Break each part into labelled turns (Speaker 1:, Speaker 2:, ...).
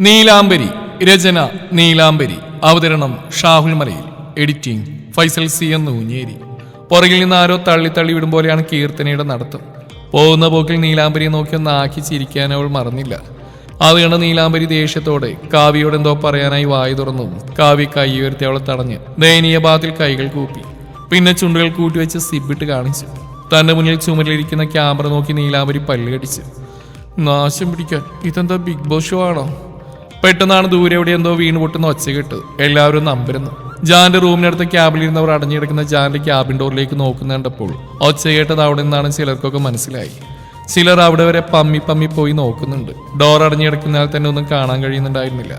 Speaker 1: നീലാംബരി രചന നീലാംബരി. അവതരണം ഷാഹുൽ മലയിൽ. Editing Faisal C എന്ന് ഊഞ്ഞേരി പുറകിൽ നിന്ന് ആരോ തള്ളി തള്ളി വിടും പോലെയാണ് കീർത്തനയുടെ നടത്തം. പോകുന്ന പോക്കിൽ നീലാംബരിയെ നോക്കി ഒന്ന് ആക്കി ചിരിക്കാൻ അവൾ മറന്നില്ല. അത് നീലാംബരി ദേഷ്യത്തോടെ കാവ്യയോട് എന്തോ പറയാനായി വായി തുറന്നു കാവ്യ കൈ ഉയർത്തി അവളെ തടഞ്ഞ് ദയനീയ ഭാഗത്തിൽ കൈകൾ കൂപ്പി. പിന്നെ ചുണ്ടുകൾ കൂട്ടിവെച്ച് സിബിട്ട് കാണിച്ചു. തന്റെ മുന്നിൽ ചുമലിരിക്കുന്ന ക്യാമറ നോക്കി നീലാംബരി പല്ലുകടിച്ച് നാശം പിടിക്കാൻ ഇതെന്താ ബിഗ് ബോസ് ഷോ ആണോ? പെട്ടെന്നാണ് ദൂരെ എവിടെ എന്തോ വീണ് പൊട്ടുന്ന ഒച്ച കേട്ടത്. എല്ലാവരും നമ്പരുന്നു ജാന്റെ റൂമിനടുത്ത് ക്യാബിലിരുന്നവർ അടഞ്ഞിടക്കുന്ന ജാന്റെ ക്യാബിൻ ഡോറിലേക്ക് നോക്കുന്ന കണ്ടപ്പോൾ ഒച്ച കേട്ടത് അവിടെ നിന്നാണ് ചിലർക്കൊക്കെ മനസ്സിലായി. ചിലർ അവിടെ വരെ പമ്മി പമ്മി പോയി നോക്കുന്നുണ്ട്. ഡോർ അടഞ്ഞിടക്കുന്നാൽ തന്നെ ഒന്നും കാണാൻ കഴിയുന്നുണ്ടായിരുന്നില്ല.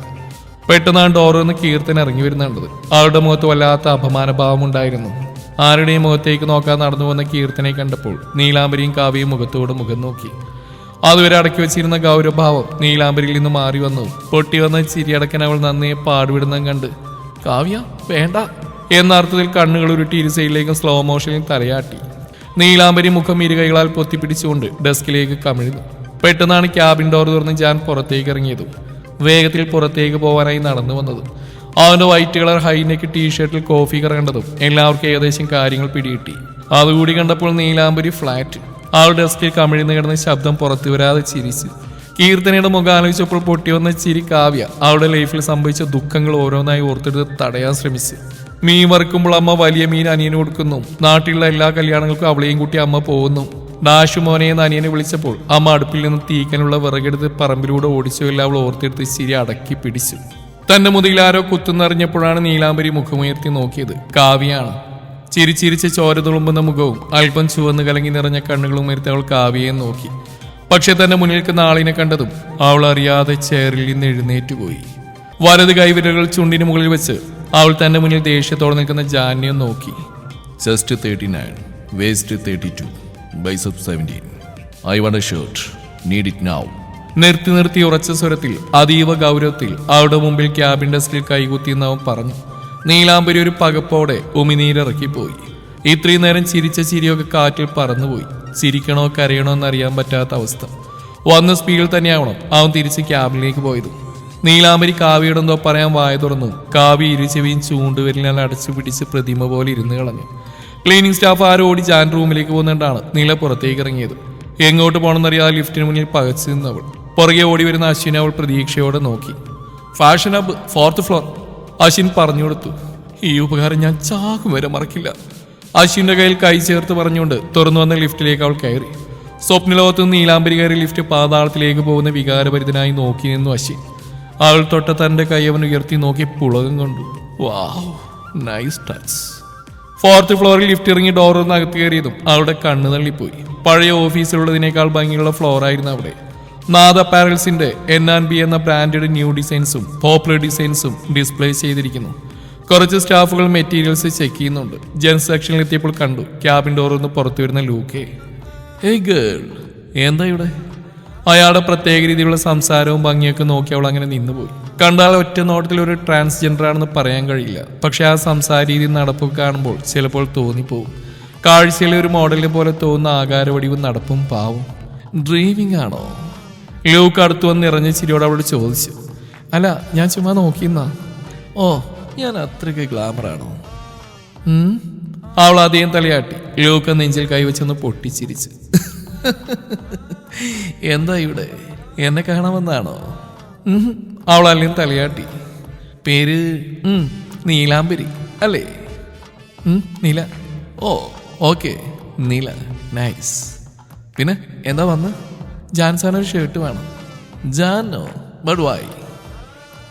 Speaker 1: പെട്ടെന്നാണ് ഡോറിൽ നിന്ന് കീർത്തൻ ഇറങ്ങി വരുന്നുണ്ടത് അവളുടെ മുഖത്ത് വല്ലാത്ത അപമാനഭാവം ഉണ്ടായിരുന്നു. ആരുടെയും മുഖത്തേക്ക് നോക്കാൻ നടന്നു പോകുന്ന കീർത്തനെ കണ്ടപ്പോൾ നീലാംബരിയും കാവ്യയും മുഖത്തോട് മുഖം നോക്കി. അതുവരെ അടക്കി വെച്ചിരുന്ന ഗൗരവഭാവം നീലാംബരിയിൽ നിന്ന് മാറി വന്നു. പൊട്ടി വന്ന ചിരിയടക്കൻ അവൾ നന്നേ പാടുവിടുന്നതും കണ്ട്. കാവ്യ വേണ്ട എന്ന അർത്ഥത്തിൽ കണ്ണുകൾ ഉരുട്ടി ഇരു സൈഡിലേക്കും സ്ലോ മോഷനിൽ തലയാട്ടി. നീലാംബരി മുഖം ഇരുകൈകളാൽ പൊത്തിപ്പിടിച്ചുകൊണ്ട് ഡെസ്കിലേക്ക് കമിഴ്ന്നു. പെട്ടെന്നാണ് ക്യാബിൻ ഡോർ തുറന്ന് ഞാൻ പുറത്തേക്ക് ഇറങ്ങിയതും. വേഗത്തിൽ പുറത്തേക്ക് പോകാനായി നടന്നു വന്നതും. അവന്റെ വൈറ്റ് കളർ ഹൈനെക്ക് ടീഷർട്ടിൽ കോഫി കറങ്ങേണ്ടതും എല്ലാവർക്കും ഏകദേശം കാര്യങ്ങൾ പിടികിട്ടി. അതുകൂടി കണ്ടപ്പോൾ നീലാംബരി ഫ്ലാറ്റ് അവൾ ഡെസ്കിൽ കമിഴ്ന്നു കിടന്ന ശബ്ദം പുറത്തു വരാതെ ചിരിച്ചു. കീർത്തനയുടെ മുഖം ആലോചിച്ചപ്പോൾ പൊട്ടി വന്ന ചിരി കാവ്യ അവളുടെ ലൈഫിൽ സംഭവിച്ച ദുഃഖങ്ങൾ ഓരോന്നായി ഓർത്തെടുത്ത് തടയാൻ ശ്രമിച്ചു. മീൻ വറുക്കുമ്പോൾ അമ്മ വലിയ മീൻ അനിയന് കൊടുക്കുന്നു. നാട്ടിലുള്ള എല്ലാ കല്യാണങ്ങൾക്കും അവളെയും കൂട്ടി അമ്മ പോകുന്നു. ഡാഷു മോനെ എന്ന് അനിയനെ വിളിച്ചപ്പോൾ അമ്മ അടുപ്പിൽ നിന്ന് തീക്കനുള്ള വിറകെടുത്ത് പറമ്പിലൂടെ ഓടിച്ചുവെല്ലാം അവൾ ഓർത്തെടുത്ത് ചിരി അടക്കി പിടിച്ചു. തന്റെ മുതിയിൽ ആരോ കുത്തുന്നറിഞ്ഞപ്പോഴാണ് നീലാംബരി മുഖമുയർത്തി നോക്കിയത്. കാവ്യാണ് ചിരിച്ചിരിച്ച് ചോര തുളുമ്പുന്ന മുഖവും അല്പം ചുവന്ന് കലങ്ങി നിറഞ്ഞ കണ്ണുകളും ഉയർത്തി അവൾ കാവ്യയെ നോക്കി. പക്ഷെ തന്റെ മുന്നിൽ നിൽക്കുന്ന ആളിനെ കണ്ടതും അവൾ അറിയാതെ ചെയറിൽ നിന്ന് എഴുന്നേറ്റുപോയി വലത് കൈവിരലുകൾ ചുണ്ടിന് മുകളിൽ വെച്ച് അവൾ തന്റെ മുന്നിൽ ദേഷ്യത്തോടെ നിൽക്കുന്ന ജാന്യെ നോക്കി. Chest thirty nine waist thirty two bicep seventeen I want a shirt need it now നിർത്തി നിർത്തി ഉറച്ച സ്വരത്തിൽ അതീവ ഗൗരവത്തിൽ അവളുടെ മുമ്പിൽ ക്യാബിൻ ഡെസ്കിൽ കൈകുത്തിയെന്ന് അവൻ പറഞ്ഞു. നീലാംബരി ഒരു പകപ്പോടെ ഉമിനീരിറക്കിപ്പോയി ഇത്രയും നേരം ചിരിച്ച ചിരിയൊക്കെ കാറ്റിൽ പറന്നുപോയി. ചിരിക്കണോ കരയണോ എന്നറിയാൻ പറ്റാത്ത അവസ്ഥ. വന്ന സ്പീഡിൽ തന്നെയാവണം അവൻ തിരിച്ച് ക്യാബിനിലേക്ക് പോയത്. നീലാംബരി കാവ്യയുടെ എന്തോ പറയാൻ വായ തുറന്നു. കാവ്യ ഇരുചെവിയും ചൂണ്ടുവരിനാൽ അടച്ചു പിടിച്ച് പ്രതിമ പോലെ ഇരുന്ന് കളഞ്ഞു. ക്ലീനിങ് സ്റ്റാഫ് ആരും ഓടി ജാൻ റൂമിലേക്ക് പോകുന്നുണ്ടാണ്. നീല പുറത്തേക്ക് ഇറങ്ങിയത്. എങ്ങോട്ട് പോകണമെന്നറിയാതെ ലിഫ്റ്റിന് മുന്നിൽ പകച്ചു നിന്നവൾ. പുറകെ ഓടി വരുന്ന അശ്വിനെ അവൾ പ്രതീക്ഷയോടെ നോക്കി. Fashion hub fourth floor Ashwin പറഞ്ഞു കൊടുത്തു ഈ ഉപകാരം ഞാൻ ചാകും വരെ മറക്കില്ല. അശ്വിന്റെ കയ്യിൽ കൈ ചേർത്ത് പറഞ്ഞുകൊണ്ട് തുറന്നു വന്ന ലിഫ്റ്റിലേക്ക് അവൾ കയറി. സ്വപ്നലോകത്ത് നിന്ന് നീലാംബരി കയറി ലിഫ്റ്റ് പാതാളത്തിലേക്ക് പോകുന്ന വികാരഭരിതനായി നോക്കി നിന്നു അശ്വിൻ. അവൾ തൊട്ട തന്റെ കൈ അവൻ ഉയർത്തി നോക്കി പുളകം കൊണ്ടു. Wow nice touch. ഫോർത്ത് ഫ്ലോറിൽ ലിഫ്റ്റ് ഇറങ്ങി ഡോറിന്ന് അകത്ത് കയറിയതും അവളുടെ കണ്ണ് തള്ളിപ്പോയി. പഴയ ഓഫീസിലുള്ളതിനേക്കാൾ ഭംഗിയുള്ള ഫ്ലോറായിരുന്നു അവിടെ. നാദ പാരൽസിന്റെ എൻ ആൻഡ് ബി എന്ന ബ്രാൻഡഡ് ന്യൂ ഡിസൈൻസും പോപ്പുലർ ഡിസൈൻസും ഡിസ്പ്ലേ ചെയ്തിരിക്കുന്നു. കുറച്ച് സ്റ്റാഫുകൾ മെറ്റീരിയൽസ് ചെക്ക് ചെയ്യുന്നുണ്ട്. ജെൻസ് സെക്ഷനിൽ എത്തിയപ്പോൾ കണ്ടു ക്യാബിൻ ഡോറിൽ നിന്ന് പുറത്തു വരുന്ന ലൂക്കെ ഏയ് ഗേൾ എന്താ ഇവിടെ? അയാളുടെ പ്രത്യേക രീതിയിലുള്ള സംസാരവും ഭംഗിയൊക്കെ നോക്കി അവൾ അങ്ങനെ നിന്നുപോയി. കണ്ടാൽ ഒറ്റ നോട്ടത്തിൽ ഒരു ട്രാൻസ്ജെൻഡർ ആണെന്ന് പറയാൻ കഴിയില്ല. പക്ഷെ ആ സംസാര രീതി കാണുമ്പോൾ ചിലപ്പോൾ തോന്നിപ്പോവും. കാഴ്ചയിലെ ഒരു മോഡലിനെ പോലെ തോന്നുന്ന ആകാരവടിവും നടപ്പും പാവും. ഡ്രീവിംഗ് ആണോ? ലൂക്ക് അടുത്ത് വന്ന് ഇറങ്ങി ചിരിയോട് അവളോട് ചോദിച്ചു അല്ല ഞാൻ ചുമ്മാ നോക്കിയെന്നാ ഓ ഞാൻ അത്രയ്ക്ക് ഗ്ലാമറാണോ. അവൾ അധികം തലയാട്ടി ലൂക്ക് നെഞ്ചിൽ കൈവച്ചൊന്ന് പൊട്ടിച്ചിരിച്ച്. എന്താ ഇവിടെ? എന്നെ കാണാമെന്നാണോ. അവൾ അല്ലെങ്കിൽ തലയാട്ടി പേര് നീലാംബരി അല്ലേ? Neela. Oh okay Neela. Nice. പിന്നെ എന്താ വന്ന്? ജാൻസാൻ ഒരു ഷർട്ട് വേണം. ജാനോ ബഡ് വായി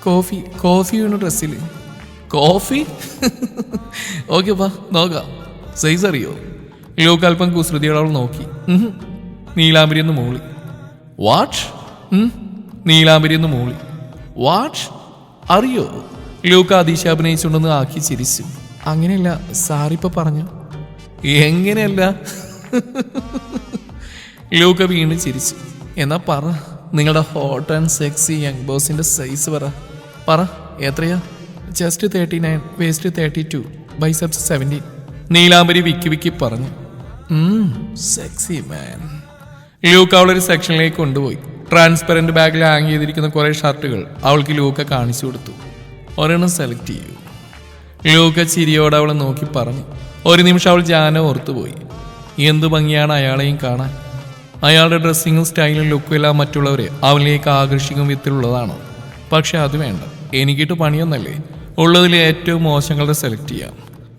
Speaker 1: കോഫി കോഫി വീണു ഡ്രസ്സിൽ കോഫി? ഓക്കെ പാ നോക്കാം. സൈസ് അറിയോ? ലൂക്ക് അല്പം നോക്കി. നീലാംബരി എന്ന് മൂളി. വാട്ട് നീലാംബരി എന്ന് മൂളി. വാട്ട് അറിയോ? ലൂക്ക് അതീശ അഭിനയിച്ചുണ്ടെന്ന് ആക്കി ചിരിച്ചു. അങ്ങനെയല്ല സാറിപ്പോ പറഞ്ഞു. എങ്ങനെയല്ല? ലൂക്ക വീണ്ടും ചിരിച്ചു. എന്നാ പറ നിങ്ങളുടെ ഹോട്ട് ആൻഡ് സെക്സി യങ് ബോസിന്റെ സൈസ് പറ. പറ എത്രയാ? Chest thirty nine waist thirty two biceps seventeen Neelambari Vicky Vicky പറഞ്ഞു. സെക്സി മാൻ ലൂക്ക അവളൊരു സെക്ഷനിലേക്ക് കൊണ്ടുപോയി. ട്രാൻസ്പെറന്റ് ബാഗിൽ ഹാങ് ചെയ്തിരിക്കുന്ന കുറേ ഷർട്ടുകൾ അവൾക്ക് ലൂക്ക കാണിച്ചു കൊടുത്തു. ഒരെണ്ണം സെലക്ട് ചെയ്യൂ. ലൂക്ക ചിരിയോടെ അവളെ നോക്കി പറഞ്ഞു. ഒരു നിമിഷം അവൾ ജാന ഓർത്തുപോയി. എന്തു ഭംഗിയാണ് അയാളെയും കാണാൻ. അയാളുടെ ഡ്രസ്സിങ്ങും സ്റ്റൈലും ലുക്കും എല്ലാം മറ്റുള്ളവരെ അവനിലേക്ക് ആകർഷിക്കും വിധത്തിലുള്ളതാണ്. പക്ഷെ അത് വേണ്ട. എനിക്കിട്ട് പണിയൊന്നല്ലേ? ഉള്ളതിൽ ഏറ്റവും മോശങ്ങളുടെ സെലക്ട് ചെയ്യാം.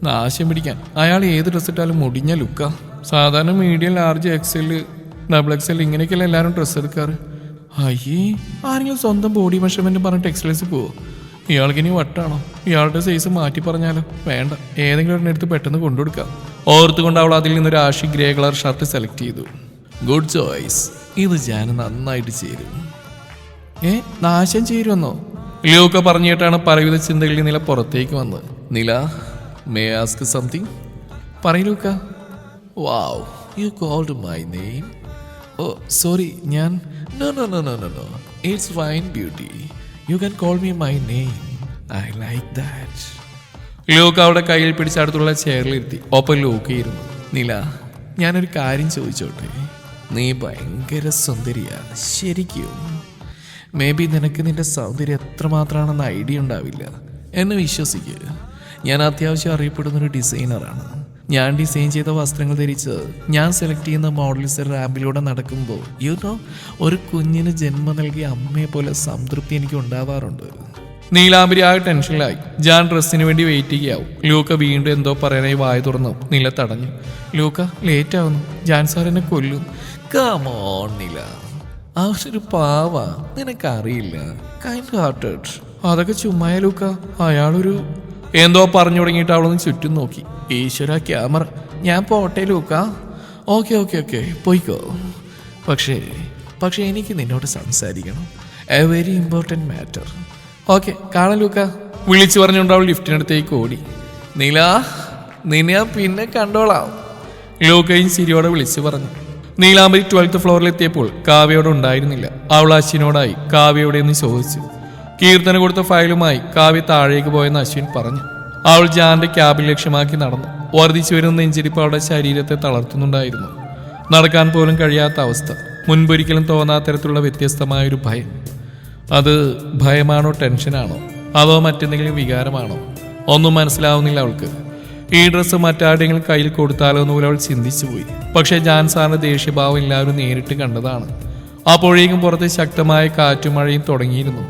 Speaker 1: നാശം പിടിക്കാൻ അയാൾ ഏത് ഡ്രസ്സ് ഇട്ടാലും മുടിഞ്ഞ ലുക്കാ സാധാരണ medium large XL double XL ഇങ്ങനെയൊക്കെയല്ലേ എല്ലാവരും ഡ്രസ്സ് എടുക്കാറ്? അയ്യേ ആരെങ്കിലും സ്വന്തം ബോഡി മെഷർമെന്റ് പറഞ്ഞിട്ട് എക്സസൈസ് പോവോ? ഇയാൾക്ക് ഇനി വട്ടാണോ? ഇയാളുടെ സൈസ് മാറ്റി പറഞ്ഞാലോ? വേണ്ട. ഏതെങ്കിലും ഒരെണ്ണം എടുത്ത് പെട്ടെന്ന് കൊണ്ടുകൊടുക്കാം. ഓർത്തുകൊണ്ട് അവൾ അതിൽ നിന്നൊരു ashy grey colour shirt select ചെയ്തു. ഗുഡ് ചോയ്സ് ഇത് ഞാൻ നന്നായിട്ട് ചേരും. ഏ നാശം ചേരുമെന്നോ? ലിയോക്ക പറഞ്ഞിട്ടാണ് പലവിധ ചിന്തകളിൽ നില പുറത്തേക്ക് വന്നത്. Nila may ask something പറയൂക്ക wow you called my name oh sorry ഞാൻ no no no no no no it's fine beauty you can call me my name I like that Luka അവിടെ കയ്യിൽ പിടിച്ചടുത്തുള്ള ചെയറിലിരുത്തി ഒപ്പം ലൂക്കയിരുന്നു നില ഞാനൊരു കാര്യം ചോദിച്ചോട്ടെ? നീ ഭയങ്കര സുന്ദരിയാണ്. ശരിക്കും. മേ ബി നിനക്ക് നിന്റെ സൗന്ദര്യം എത്രമാത്രമാണെന്ന് ഐഡിയ ഉണ്ടാവില്ല. എന്ന് വിശ്വസിക്കുക ഞാൻ അത്യാവശ്യം അറിയപ്പെടുന്ന ഒരു ഡിസൈനറാണ്. ഞാൻ ഡിസൈൻ ചെയ്ത വസ്ത്രങ്ങൾ ധരിച്ച് ഞാൻ സെലക്ട് ചെയ്യുന്ന മോഡൽസ് റാമ്പിലൂടെ നടക്കുമ്പോൾ യു നോ ഒരു കുഞ്ഞിന് ജന്മം നൽകിയ അമ്മയെ പോലെ സംതൃപ്തി എനിക്ക് ഉണ്ടാവാറുണ്ട്. നീലാംബരി ആകെ ടെൻഷനിലായി. ജാൻ ഡ്രസ്സിന് വേണ്ടി വെയിറ്റ് ചെയ്യാവും ലൂക്ക വീണ്ടും എന്തോ പറയാനായി വായ തുറന്നു നില തടഞ്ഞു. ലൂക്ക ലേറ്റ് ആവുന്നു. ജാൻ സാർ എന്നെ കൊല്ലും. കമോൺ നില. അവനൊരു പാവ. നിനക്കറിയില്ല. കൈൻഡ് ഹാർട്ടഡ് അതൊക്കെ ചുമ്മായ ലൂക്ക. അയാളൊരു എന്തോ പറഞ്ഞു തുടങ്ങിയിട്ട് അവളൊന്ന് ചുറ്റും നോക്കി. ഈശ്വര ക്യാമറ. ഞാൻ പോട്ടെ ലൂക്ക. ഓക്കെ ഓക്കെ ഓക്കെ പോയിക്കോ. പക്ഷേ പക്ഷേ എനിക്ക് നിന്നോട് സംസാരിക്കണം. A very important matter okay കാണാം ലൂക്ക. വിളിച്ചു പറഞ്ഞുകൊണ്ട് അവൾ ലിഫ്റ്റിനടുത്തേക്ക് ഓടി. നീല നിന്നെ പിന്നെ കണ്ടോളാം. ലൂക്കയും സിരിയോടെ വിളിച്ചു പറഞ്ഞു. നീലാംബരി ട്വൽത്ത് ഫ്ലോറിലെത്തിയപ്പോൾ കാവ്യയോടെ ഉണ്ടായിരുന്നില്ല. അവൾ അശ്വിനോടായി കാവ്യയോടെ എന്ന് ചോദിച്ചു. കീർത്തന കൊടുത്ത ഫയലുമായി കാവ്യ താഴേക്ക് പോയെന്ന് അശ്വിൻ പറഞ്ഞു. അവൾ ജാന്റെ ക്യാബിൽ ലക്ഷ്യമാക്കി നടന്നു. വർദ്ധിച്ചു വരുന്ന നെഞ്ചിരിപ്പ് അവളുടെ ശരീരത്തെ തളർത്തുന്നുണ്ടായിരുന്നു. നടക്കാൻ പോലും കഴിയാത്ത അവസ്ഥ. മുൻപൊരിക്കലും തോന്നാത്തരത്തിലുള്ള വ്യത്യസ്തമായ ഒരു ഭയം. അത് ഭയമാണോ ടെൻഷനാണോ? അതോ മറ്റെന്തെങ്കിലും വികാരമാണോ? ഒന്നും മനസ്സിലാവുന്നില്ല അവൾക്ക്. ഈ ഡ്രസ്സ് മറ്റാരുടെങ്കിലും കയ്യിൽ കൊടുത്താലോ എന്ന് പോലും അവൾ ചിന്തിച്ചു പോയി പക്ഷേ ഞാൻ സാറിന് ദേഷ്യഭാവം എല്ലാവരും നേരിട്ട് കണ്ടതാണ്. അപ്പോഴേക്കും പുറത്ത് ശക്തമായ കാറ്റും മഴയും തുടങ്ങിയിരുന്നു.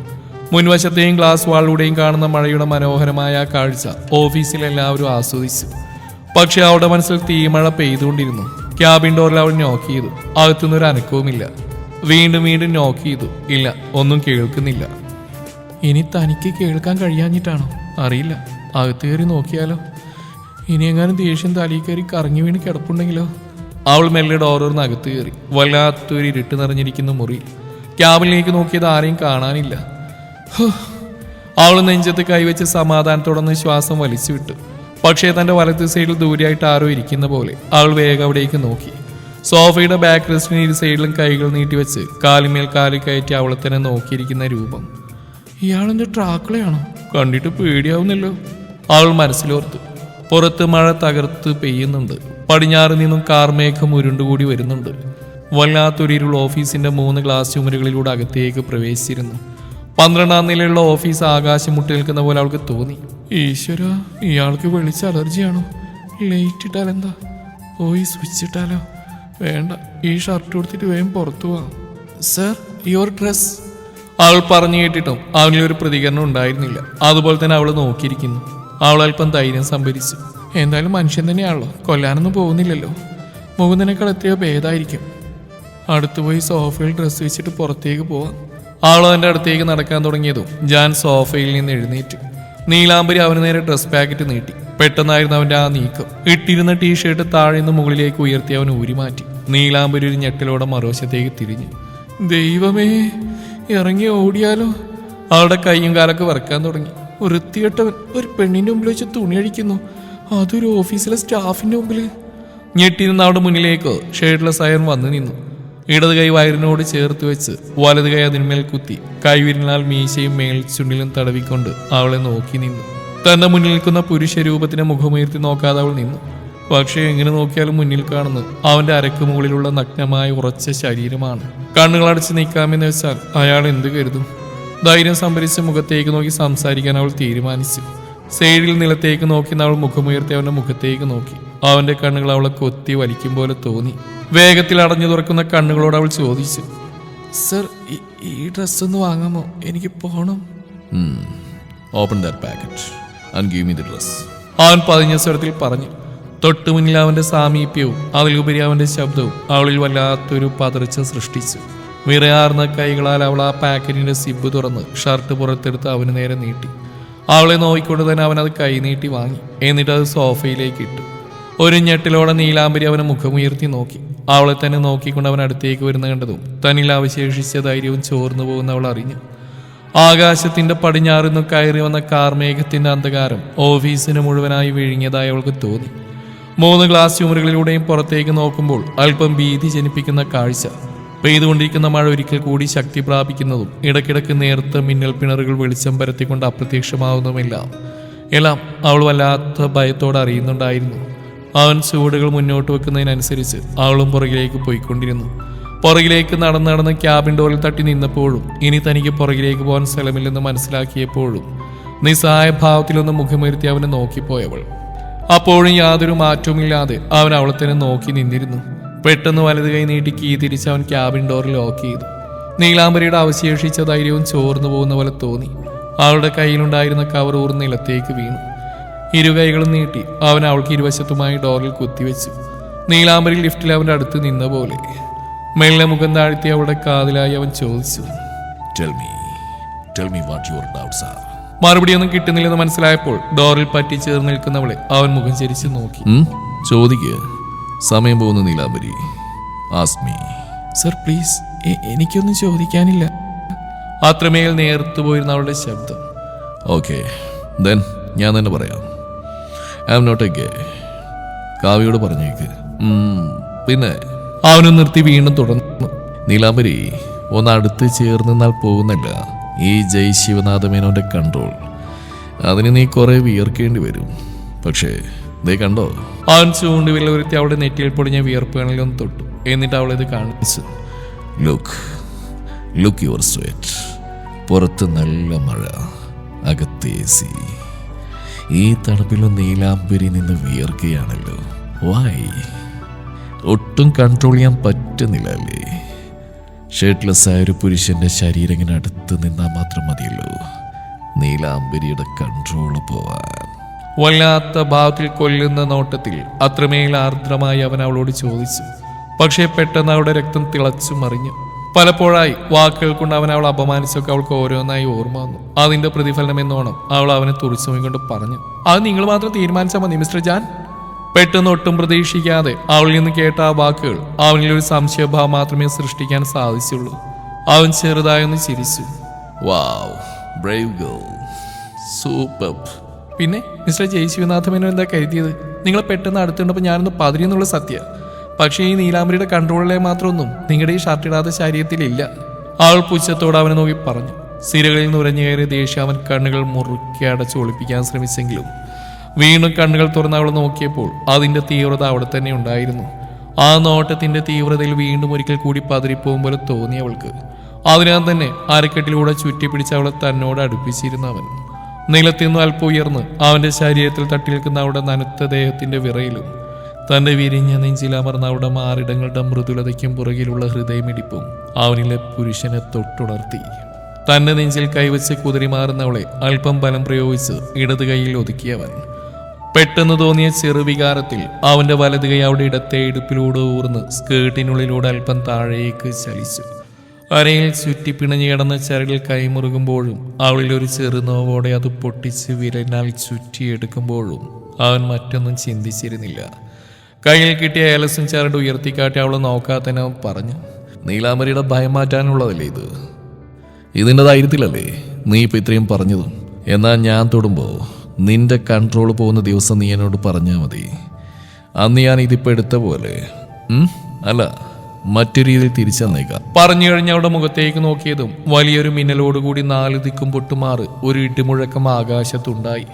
Speaker 1: മുൻവശത്തെയും ഗ്ലാസ് വാളിലൂടെയും കാണുന്ന മഴയുടെ മനോഹരമായ കാഴ്ച ഓഫീസിൽ എല്ലാവരും ആസ്വദിച്ചു. പക്ഷെ അവളുടെ മനസ്സിൽ തീമഴ പെയ്തുകൊണ്ടിരുന്നു. ക്യാബിൻ ഡോറിൽ അവൾ നോക്കിയത്. അകത്തുനിന്നൊരു അനക്കവുമില്ല വീണ്ടും വീണ്ടും നോക്ക് ചെയ്തു. ഇല്ല ഒന്നും കേൾക്കുന്നില്ല. ഇനി തനിക്ക് കേൾക്കാൻ കഴിയാഞ്ഞിട്ടാണോ? അറിയില്ല. അകത്ത് കയറി നോക്കിയാലോ? ഇനി എങ്ങാനും ദേഷ്യം തലയിൽ കയറി കറങ്ങി വീണ് കിടപ്പുണ്ടെങ്കിലോ? അവൾ മെല്ലെ ഡോറിന്ന് അകത്ത് കയറി. വല്ലാത്തൊരു ഇരുട്ട് നിറഞ്ഞിരിക്കുന്ന മുറി. ക്യാബിനിലേക്ക് നോക്കിയത് ആരെയും കാണാനില്ല. അവൾ നെഞ്ചത്ത് കൈവച്ച് സമാധാനത്തോടൊന്ന് ശ്വാസം വലിച്ചു വിട്ടു പക്ഷേ തന്റെ വലത്ത് സൈഡിൽ ദൂരെയായിട്ട് ആരോ ഇരിക്കുന്ന പോലെ അവൾ വേഗം അവിടേക്ക് നോക്കി. സോഫയുടെ ബാക്ക് റെസ്റ്റിന് ഇരു സൈഡിലും കൈകൾ നീട്ടിവെച്ച് കാലിമേൽ കാലി കയറ്റി അവളെ തന്നെ നോക്കിയിരിക്കുന്ന രൂപം. ഇയാളെന്റെ ട്രാക്കിളയാണോ? കണ്ടിട്ട് പേടിയാവുന്നല്ലോ അവൾ മനസ്സിലോർത്തു. പുറത്ത് മഴ തകർത്ത് പെയ്യുന്നുണ്ട്. പടിഞ്ഞാറ് നിന്നും കാർമേഘം ഉരുണ്ടുകൂടി വരുന്നുണ്ട്. വല്ലാത്തൊരു ഇരുൾ ഓഫീസിന്റെ മൂന്ന് ഗ്ലാസ് ചുമരുകളിലൂടെ അകത്തേക്ക് പ്രവേശിച്ചിരുന്നു. പന്ത്രണ്ടാം നിലയുള്ള ഓഫീസ് ആകാശം മുട്ടി നിൽക്കുന്ന പോലെ അവൾക്ക് തോന്നി. ഈശ്വര ഇയാൾക്ക് വെളിച്ച അലർജിയാണോ ലൈറ്റ് ഇട്ടാലെന്താ? ഓ സ്വിച്ച് ഇട്ടാലോ? വേണ്ട. ഈ ഷർട്ട് കൊടുത്തിട്ട് വേഗം പുറത്തു പോവാം സർ യുവർ ഡ്രസ് അവൾ പറഞ്ഞു കേട്ടിട്ടും അവനിൽ ഒരു പ്രതികരണം ഉണ്ടായിരുന്നില്ല. അതുപോലെ തന്നെ അവൾ നോക്കിയിരിക്കുന്നു. അവൾ അല്പം ധൈര്യം സംഭരിച്ചു. എന്തായാലും മനുഷ്യൻ തന്നെയാണല്ലോ. കൊല്ലാനൊന്നും പോകുന്നില്ലല്ലോ. മുകുന്ദനേക്കാൾ എത്രയോ ഭേദമായിരിക്കും അടുത്ത് പോയി സോഫയിൽ ഡ്രസ്സ് വെച്ചിട്ട് പുറത്തേക്ക് പോവാം. അവൾ അവന്റെ അടുത്തേക്ക് നടക്കാൻ തുടങ്ങിയതും ജാൻ സോഫയിൽ നിന്ന് എഴുന്നേറ്റു. നീലാംബരി അവന് നേരെ ഡ്രസ് പാക്കറ്റ് നീട്ടി. പെട്ടെന്നായിരുന്നു അവന്റെ ആ നീക്കം. ഇട്ടിരുന്ന ടീഷർട്ട് താഴെ നിന്ന് മുകളിലേക്ക് ഉയർത്തി അവൻ ഊരിമാറ്റി നീലാംബരി ഒരു ഞെട്ടലോടെ മറുവശത്തേക്ക് തിരിഞ്ഞു. ദൈവമേ ഇറങ്ങി ഓടിയാലോ? അവളുടെ കൈയും കാലൊക്കെ വറക്കാൻ തുടങ്ങി. വൃത്തികെട്ടവൻ ഒരു പെണ്ണിന്റെ മുമ്പിൽ വെച്ച് തുണി അഴിക്കുന്നു. അതൊരു ഓഫീസിലെ സ്റ്റാഫിന്റെ മുമ്പിൽ ഞെട്ടിരുന്ന അവിടെ മുന്നിലേക്ക് ഷെയ്ഡ്ലെസ് അയൺ വന്നു നിന്നു. ഇടത് കൈ വയറിനോട് ചേർത്ത് വെച്ച് വലത് കൈ അതിന്മേൽ കുത്തി. കൈവിരിനാൽ മീശയും മേൽ ചുണ്ടിലും തടവിക്കൊണ്ട് അവളെ നോക്കി നിന്നു. തന്റെ മുന്നിൽ നിൽക്കുന്ന പുരുഷ രൂപത്തിന്റെ മുഖമുയർത്തി നോക്കാതെ അവൾ നിന്നു. പക്ഷേ എങ്ങനെ നോക്കിയാലും മുന്നിൽ കാണുന്നത് അവന്റെ അരക്ക് മുകളിലുള്ള നഗ്നമായ ഉറച്ച ശരീരമാണ്. കണ്ണുകളടച്ച് നീക്കാമെന്ന് വെച്ചാൽ അയാൾ എന്ത് കരുതും? ധൈര്യം സംഭരിച്ച് മുഖത്തേക്ക് നോക്കി സംസാരിക്കാൻ അവൾ തീരുമാനിച്ചു. സൈഡിൽ നിലത്തേക്ക് നോക്കി അവൾ മുഖമുയർത്തി അവന്റെ മുഖത്തേക്ക് നോക്കി. അവന്റെ കണ്ണുകൾ അവളെ കൊത്തി വലിക്കും പോലെ തോന്നി. വേഗത്തിൽ അടഞ്ഞു തുറക്കുന്ന കണ്ണുകളോട് അവൾ ചോദിച്ചു സർ ഈ ഡ്രസ്സൊന്ന് വാങ്ങാമോ? എനിക്ക് പോകണം open that packet and give me the dress അവൻ പതിഞ്ഞ സ്വരത്തിൽ പറഞ്ഞു തൊട്ടു മുന്നിൽ അവന്റെ സാമീപ്യവും അതിലുപരി അവന്റെ ശബ്ദവും അവളിൽ വല്ലാത്തൊരു പതർച്ച സൃഷ്ടിച്ചു. വിറയാർന്ന കൈകളാൽ അവൾ ആ പാക്കറ്റിന്റെ സിബ് തുറന്ന് ഷർട്ട് പുറത്തെടുത്ത് അവന് നേരെ നീട്ടി. അവളെ നോക്കിക്കൊണ്ട് തന്നെ അവൻ അത് കൈനീട്ടി വാങ്ങി എന്നിട്ട് അത് സോഫയിലേക്ക് ഇട്ടു. ഒരു ഞെട്ടിലോടെ നീലാംബരി അവനെ മുഖമുയർത്തി നോക്കി. അവളെ തന്നെ നോക്കിക്കൊണ്ട് അവൻ അടുത്തേക്ക് വരുന്ന കണ്ടതും തന്നിൽ അവശേഷിച്ച ധൈര്യവും ചോർന്നു പോകുന്ന അവൾ അറിഞ്ഞു. ആകാശത്തിന്റെ പടിഞ്ഞാറിന്നു കയറി വന്ന കാർമേഘത്തിന്റെ അന്ധകാരം ഓഫീസിന് മുഴുവനായി വിഴുങ്ങിയതായി അവൾക്ക് തോന്നി. മൂന്ന് ഗ്ലാസ് ചുമരുകളിലൂടെയും പുറത്തേക്ക് നോക്കുമ്പോൾ അല്പം ഭീതി ജനിപ്പിക്കുന്ന കാഴ്ച പെയ്തുകൊണ്ടിരിക്കുന്ന മഴ ഒരിക്കൽ കൂടി ശക്തി പ്രാപിക്കുന്നതും ഇടയ്ക്കിടയ്ക്ക് നേർത്ത മിന്നൽ പിണറുകൾ വെളിച്ചം പരത്തിക്കൊണ്ട് അപ്രത്യക്ഷമാവുന്നതുമെല്ലാം എല്ലാം അവൾ വല്ലാത്ത ഭയത്തോടെ അറിയുന്നുണ്ടായിരുന്നു. അവൻ ചൂടുകൾ മുന്നോട്ട് വെക്കുന്നതിനനുസരിച്ച് അവളും പുറകിലേക്ക് പോയിക്കൊണ്ടിരുന്നു. പുറകിലേക്ക് നടന്ന് നടന്ന് ക്യാബിൻ ഡോറിൽ തട്ടി നിന്നപ്പോഴും ഇനി തനിക്ക് പുറകിലേക്ക് പോകാൻ സ്ഥലമില്ലെന്ന് മനസ്സിലാക്കിയപ്പോഴും നിസ്സഹായ ഭാവത്തിലൊന്ന് മുഖമുയർത്തി അവനെ നോക്കിപ്പോയവൾ. അപ്പോഴും യാതൊരു മാറ്റവുമില്ലാതെ അവൻ അവളെ തന്നെ നോക്കി നിന്നിരുന്നു. പെട്ടെന്ന് വലത് കൈ നീട്ടി കീ തിരിച്ച് അവൻ ക്യാബിൻ ഡോർ ലോക്ക് ചെയ്തു. നീലാംബരിയുടെ അവശേഷിച്ച ധൈര്യവും ചോർന്നു പോകുന്ന പോലെ തോന്നി. അവളുടെ കയ്യിലുണ്ടായിരുന്ന കവർ ഊർ നിലത്തേക്ക് വീണു. ഇരു കൈകളും നീട്ടി അവൻ അവൾക്ക് ഇരുവശത്തുമായി ഡോറിൽ കുത്തിവെച്ചു. നീലാംബരി ലിഫ്റ്റിൽ അവന്റെ അടുത്ത് നിന്ന പോലെ. മെല്ലെ മുഖം താഴ്ത്തി അവളുടെ കാതിലായി അവൻ ചോദിച്ചു.
Speaker 2: മറുപടി ഒന്നും what your doubts are.
Speaker 1: മറുപടിയൊന്നും കിട്ടുന്നില്ലെന്ന് മനസ്സിലായപ്പോൾ ഡോറിൽ പറ്റി ചേർന്ന് നിൽക്കുന്നവളെ അവൻ മുഖം ചരിച്ച് നോക്കി.
Speaker 2: ചോദിക്കുക സമയം പോകുന്ന നീലാംബരി. ആസ്മി
Speaker 1: സർ പ്ലീസ് എനിക്കൊന്നും ചോദിക്കാനില്ല. അത്രമേൽ നേർത്തു പോയിരുന്ന അവളുടെ ശബ്ദം.
Speaker 2: ഓക്കെ ദെൻ ഞാൻ തന്നെ പറയാം. I am not a gay കാവ്യോട് പറഞ്ഞേക്ക്. പിന്നെ
Speaker 1: അവനും നിർത്തി വീണ്ടും തുടർന്നു.
Speaker 2: നീലാംബരി ഒന്ന് അടുത്ത് ചേർന്ന് നിന്നാൽ പോകുന്നില്ല. ഈ ജയ് ശിവനാഥ മേനോന്റെ കൺട്രോൾ. അതിന് നീ കുറെ വിയർക്കേണ്ടി വരും. പക്ഷേ ദേ കണ്ടോ?
Speaker 1: അവൻ ചൂണ്ടി ഒരുത്തി അവളുടെ നെറ്റിയിൽ പൊടിഞ്ഞ വിയർപ്പുകളിലൊന്ന് തൊട്ടു. എന്നിട്ട് അവളിത് കാണിച്ചു.
Speaker 2: ലുക്ക് ലുക്ക് യുവർ സ്വെറ്റ് പുറത്ത് നല്ല മഴ. അകത്ത് എ സി. ഈ തണുപ്പിലും നീലാംബരി നിന്ന് വിയർക്കുകയാണല്ലോ. വായി ഒട്ടും കൺട്രോൾ ചെയ്യാൻ പറ്റുന്നില്ല അല്ലേ ഷർട്ട്ലെസ് ആയ ഒരു പുരുഷന്റെ ശരീരം ഇങ്ങനെ അടുത്ത് നിന്നാൽ മാത്രം മതിയല്ലോ. നീലാംബരിയുടെ കൺട്രോൾ പോവാൻ.
Speaker 1: വല്ലാത്ത ഭാവത്തിൽ കൊല്ലുന്ന നോട്ടത്തിൽ അത്രമേൽ ആർദ്രമായി അവൻ അവളോട് ചോദിച്ചു. പക്ഷേ പെട്ടെന്ന് അവളുടെ രക്തം തിളച്ചു മറിഞ്ഞു. പലപ്പോഴായി വാക്കുകൾ കൊണ്ട് അവൻ അവൾ അപമാനിച്ചൊക്കെ അവൾക്ക് ഓരോന്നായി ഓർമ്മ വന്നു. അതിന്റെ പ്രതിഫലനം എന്നോണം അവൾ അവനെ തുറച്ചു കൊണ്ട് പറഞ്ഞു. അത് നിങ്ങൾ മാത്രം തീരുമാനിച്ചാൽ മതി മിസ്റ്റർ ജാൻ. പെട്ടെന്ന് ഒട്ടും പ്രതീക്ഷിക്കാതെ അവളിൽ നിന്ന് കേട്ട ആ വാക്കുകൾ അവനിൽ ഒരു സംശയഭാവം മാത്രമേ സൃഷ്ടിക്കാൻ സാധിച്ചുള്ളൂ. അവൻ ചെറുതായൊന്ന് ചിരിച്ചു.
Speaker 2: വാവ് ബ്രേവ് ഗേൾ സൂപ്പർ
Speaker 1: പിന്നെ മിസ്റ്റർ ജയശിവനാഥ മേനോ എന്താ കരുതിയത്? നിങ്ങളെ പെട്ടെന്ന് അടുത്തുണ്ടപ്പോൾ ഞാനൊന്ന് പതിരി എന്നുള്ള സത്യ. പക്ഷേ ഈ നീലാംബരിയുടെ കൺട്രോളിലെ മാത്രമൊന്നും നിങ്ങളുടെ ഈ ഷർട്ടിടാത്ത ശരീരത്തിലില്ല അവൾ പുച്ഛത്തോട് അവനെ നോക്കി പറഞ്ഞു. സിരകളിൽ നുരഞ്ഞു കയറിയ ദേഷ്യം അവൻ കണ്ണുകൾ മുറുക്കി അടച്ചു ഒളിപ്പിക്കാൻ ശ്രമിച്ചെങ്കിലും വീണ്ടും കണ്ണുകൾ തുറന്ന് അവൾ നോക്കിയപ്പോൾ അതിന്റെ തീവ്രത അവിടെ തന്നെ ഉണ്ടായിരുന്നു. ആ നോട്ടത്തിന്റെ തീവ്രതയിൽ വീണ്ടും ഒരിക്കൽ കൂടി പതിരിപ്പോകും പോലെ തോന്നി അവൾക്ക്. അതിനാൽ തന്നെ അരക്കെട്ടിലൂടെ ചുറ്റിപ്പിടിച്ച് അവളെ തന്നോട് അടുപ്പിച്ചിരുന്നു അവൻ. നിലത്തിൽ നിന്ന് അല്പം ഉയർന്ന് അവന്റെ ശരീരത്തിൽ തട്ടി നിൽക്കുന്ന അവളുടെ നനുത്ത ദേഹത്തിന്റെ വിറയിലും തന്റെ വിരിഞ്ഞ നെഞ്ചിലമർന്ന അവളുടെ മാറിടങ്ങളുടെ മൃദുലതയ്ക്കും പുറകിലുള്ള ഹൃദയമിടിപ്പും അവനിലെ പുരുഷനെ തൊട്ടുണർത്തി. തന്റെ നെഞ്ചിൽ കൈവച്ച് കുതിരി മാറുന്നവളെ അല്പം ബലം പ്രയോഗിച്ച് ഇടത് കൈയിൽ ഒതുക്കിയവൻ പെട്ടെന്ന് തോന്നിയ ചെറുവികാരത്തിൽ അവന്റെ വലത് കൈ അവിടെ ഇടത്തെ ഇടുപ്പിലൂടെ ഊർന്ന് സ്കേർട്ടിനുള്ളിലൂടെ അല്പം താഴേക്ക് ചലിച്ചു. അരയിൽ ചുറ്റിപ്പിണഞ്ഞു കിടന്ന ചരടിൽ കൈമുറുകുമ്പോഴും അവളിൽ ഒരു ചെറുനോവോടെ അത് പൊട്ടിച്ച് വിരലിനാൽ ചുറ്റിയെടുക്കുമ്പോഴും അവൻ മറ്റൊന്നും ചിന്തിച്ചിരുന്നില്ല. കയ്യിൽ കിട്ടിയ ഏലസും ചരട് ഉയർത്തിക്കാട്ടി അവളെ അവൻ പറഞ്ഞു
Speaker 2: നീലാമരിയുടെ ഭയം മാറ്റാനുള്ളതല്ലേ ഇത്? ഇതിന്റെ ധൈര്യത്തിലല്ലേ നീ ഇപ്പം ഇത്രയും പറഞ്ഞതും? എന്നാൽ ഞാൻ തൊടുമ്പോൾ നിന്റെ കൺട്രോൾ പോകുന്ന ദിവസം നീ എന്നോട് പറഞ്ഞാൽ മതി. അന്ന് ഞാൻ ഇതിപ്പോൾ എടുത്ത പോലെ? അല്ല മറ്റു രീതിയിൽ തിരിച്ചന്നേക്കാം
Speaker 1: പറഞ്ഞു കഴിഞ്ഞ അവിടെ മുഖത്തേക്ക് നോക്കിയതും വലിയൊരു മിന്നലോടുകൂടി നാല് ദിക്കും പൊട്ടുമാറ് ഒരു ഇടിമുഴക്കം ആകാശത്തുണ്ടായി.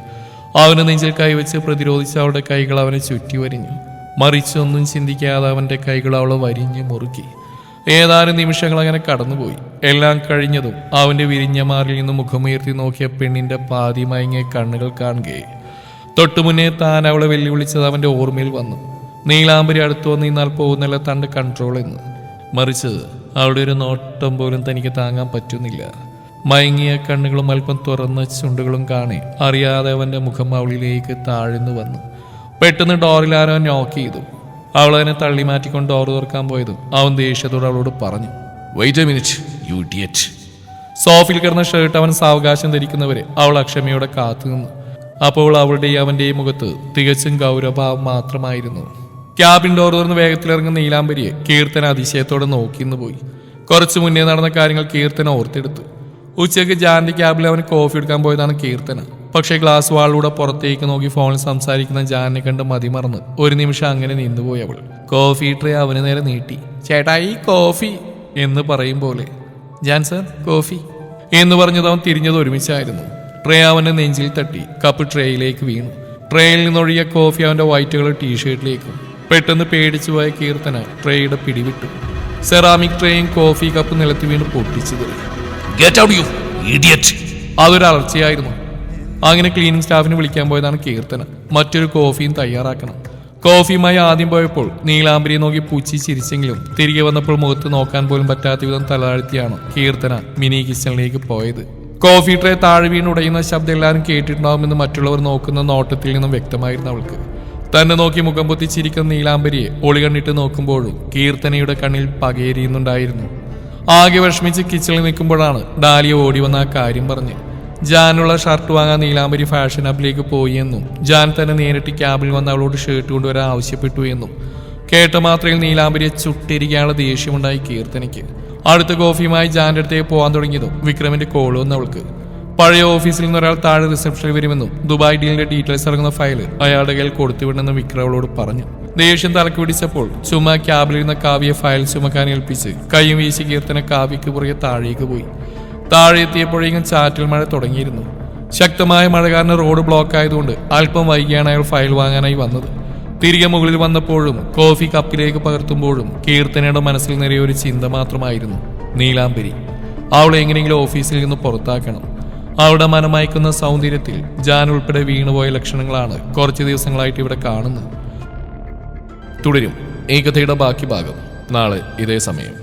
Speaker 1: അവന് നെഞ്ചിൽ കൈവച്ച് പ്രതിരോധിച്ച അവളുടെ കൈകൾ അവനെ ചുറ്റി വരിഞ്ഞു മറിച്ചൊന്നും ചിന്തിക്കാതെ അവന്റെ കൈകൾ അവളെ വരിഞ്ഞ് മുറുക്കി. ഏതാനും നിമിഷങ്ങൾ അങ്ങനെ കടന്നുപോയി. എല്ലാം കഴിഞ്ഞതും അവന്റെ വിരിഞ്ഞ മാറിൽ നിന്ന് മുഖമുയർത്തി നോക്കിയ പെണ്ണിന്റെ പാതി മയങ്ങിയ കണ്ണുകൾ കാണുകയെ. തൊട്ടുമുന്നേ താൻ അവളെ വെല്ലുവിളിച്ചത് അവന്റെ ഓർമ്മയിൽ വന്നു. നീലാംബരി അടുത്തു വന്ന് നിന്നാൽ പോകുന്നില്ല തന്റെ കൺട്രോൾ എന്ന്. മറിച്ച് അവളുടെ ഒരു നോട്ടം പോലും തനിക്ക് താങ്ങാൻ പറ്റുന്നില്ല. മയങ്ങിയ കണ്ണുകളും അല്പം തുറന്ന ചുണ്ടുകളും കാണി അറിയാതെ അവന്റെ മുഖം അവളിലേക്ക് താഴ്ന്നു വന്നു. പെട്ടെന്ന് ഡോറിൽ ആരോ നോക്ക് ചെയ്തു. അവൾ അതിനെ തള്ളി മാറ്റിക്കൊണ്ട് ഡോർ തുറക്കാൻ പോയതും. അവൻ ദേഷ്യത്തോട് അവളോട് പറഞ്ഞു
Speaker 2: wait a minute you idiot
Speaker 1: സോഫിൽ കിടന്ന ഷർട്ട് അവൻ സാവകാശം ധരിക്കുന്നവരെ അവൾ അക്ഷമയോടെ കാത്തു നിന്നു. അപ്പോൾ അവളുടെയും അവന്റെയും മുഖത്ത് തികച്ചും ഗൗരവഭാവം മാത്രമായിരുന്നു. ക്യാബിൻ ഡോർ തുറന്ന് വേഗത്തിലിറങ്ങുന്ന നീലാംബരിയെ കീർത്തന അതിശയത്തോടെ നോക്കിന്ന് പോയി. കുറച്ചു മുന്നേ നടന്ന കാര്യങ്ങൾ കീർത്തന ഓർത്തെടുത്തു. ഉച്ചയ്ക്ക് ജാന്റെ ക്യാബിൽ അവന് കോഫി എടുക്കാൻ പോയതാണ് കീർത്തന. പക്ഷേ ഗ്ലാസ് വാളിലൂടെ പുറത്തേക്ക് നോക്കി ഫോണിൽ സംസാരിക്കുന്ന ജാനെ കണ്ട് മതിമറന്ന് ഒരു നിമിഷം അങ്ങനെ നിന്നുപോയി അവൾ. കോഫി ട്രേ അവന് നേരെ നീട്ടി. ചേട്ടാ ഈ കോഫി എന്ന് പറയും പോലെ. ജാൻ സർ കോഫി എന്ന് പറഞ്ഞത് അവൻ തിരിഞ്ഞത് ഒരുമിച്ചായിരുന്നു. ട്രേ അവന്റെ നെഞ്ചിൽ തട്ടി. കപ്പ് ട്രേയിലേക്ക് വീണു. ട്രേയിൽ നിന്നൊഴിയ കോഫി അവന്റെ വൈറ്റ് കളർ ടീഷർട്ടിലേക്കും പെട്ടെന്ന് പേടിച്ചു പോയ കീർത്തന ട്രേയുടെ പിടിവിട്ടു. സെറാമിക് ട്രേയും കോഫി കപ്പ് നിലത്ത് വീണ് പൊട്ടിച്ചു
Speaker 2: ഗെറ്റ് ഔട്ട് യു ഇഡിയറ്റ്
Speaker 1: അതൊരു അലർച്ചയായിരുന്നു. അങ്ങനെ ക്ലീനിങ് സ്റ്റാഫിനെ വിളിക്കാൻ പോയതാണ് കീർത്തന. മറ്റൊരു കോഫിയും തയ്യാറാക്കണം. കോഫിയുമായി ആദ്യം പോയപ്പോൾ നീലാംബരിയെ നോക്കി പൂച്ചി ചിരിച്ചെങ്കിലും തിരികെ വന്നപ്പോൾ മുഖത്ത് നോക്കാൻ പോലും പറ്റാത്ത വിധം തലതാഴ്ത്തിയാണ് കീർത്തന മിനി കിച്ചണിലേക്ക് പോയത്. കോഫി ട്രേ താഴെ വീണ് ഉടയുന്ന ശബ്ദം എല്ലാവരും കേട്ടിട്ടുണ്ടാവുമെന്ന് മറ്റുള്ളവർ നോക്കുന്ന നോട്ടത്തിൽ നിന്നും വ്യക്തമായിരുന്നു അവൾക്ക്. തന്നെ നോക്കി മുഖം പൊത്തിച്ചിരിക്കുന്ന നീലാംബരിയെ ഒളി കണ്ണിട്ട് നോക്കുമ്പോഴും കീർത്തനയുടെ കണ്ണിൽ പകയരിയുന്നുണ്ടായിരുന്നു ആകെ വിഷമിച്ച് കിച്ചണിൽ നിൽക്കുമ്പോഴാണ് ഡാലിയ ഓടി വന്ന ആ കാര്യം പറഞ്ഞ് ജാനുള്ള ഷർട്ട് വാങ്ങാൻ നീലാംബരി ഫാഷൻ ഹബിലേക്ക് പോയി എന്നും ജാൻ തന്നെ നേരിട്ട് ക്യാബിൽ വന്ന് അവളോട് ഷർട്ട് കൊണ്ടുവരാൻ ആവശ്യപ്പെട്ടു എന്നും കേട്ട മാത്രയിൽ നീലാംബരിയെ ചുട്ടിരിക്കാനുള്ള ദേഷ്യമുണ്ടായി കീർത്തനയ്ക്ക്. അടുത്ത കോഫിയുമായി ജാന്റെ അടുത്തേക്ക് പോകാൻ തുടങ്ങിയതും വിക്രമിന്റെ കോൾ വന്നു അവൾക്ക്. പഴയ ഓഫീസിൽ നിന്ന് ഒരാൾ താഴെ റിസപ്ഷനിൽ വരുമെന്നും ദുബായ് ഡീലിന്റെ ഡീറ്റെയിൽസ് ഇറങ്ങുന്ന ഫയൽ അയാളുടെ കയ്യിൽ കൊടുത്തുവിടണമെന്ന് വിക്രം അവളോട് പറഞ്ഞു. ദേഷ്യം തലക്ക് പിടിച്ചപ്പോൾ ചുമ ക്യാബിലിരുന്ന കാവ്യ ഫയൽ ചുമക്കാൻ ഏൽപ്പിച്ച് കൈയും വീശി കീർത്തന കാവ്യക്ക് പുറകെ താഴേക്ക് പോയി. താഴെ എത്തിയപ്പോഴേക്കും ചാറ്റൽ മഴ തുടങ്ങിയിരുന്നു. ശക്തമായ മഴ കാരണം റോഡ് ബ്ലോക്ക് ആയതുകൊണ്ട് അല്പം വൈകിയാണ് അയാൾ ഫയൽ വാങ്ങാനായി വന്നത്. തിരികെ മുകളിൽ വന്നപ്പോഴും കോഫി കപ്പിലേക്ക് പകർത്തുമ്പോഴും കീർത്തനയുടെ മനസ്സിൽ നിറയെ ഒരു ചിന്ത മാത്രമായിരുന്നു. നീലാംബരി. അവളെ എങ്ങനെയെങ്കിലും ഓഫീസിൽ നിന്ന് പുറത്താക്കണം. അവളുടെ മനമയക്കുന്ന സൗന്ദര്യത്തിൽ ജാൻ ഉൾപ്പെടെ വീണുപോയ ലക്ഷണങ്ങളാണ് കുറച്ച് ദിവസങ്ങളായിട്ട് ഇവിടെ കാണുന്നത്.
Speaker 2: തുടരും. ഈ കഥയുടെ ബാക്കി ഭാഗം. നാളെ ഇതേ സമയം.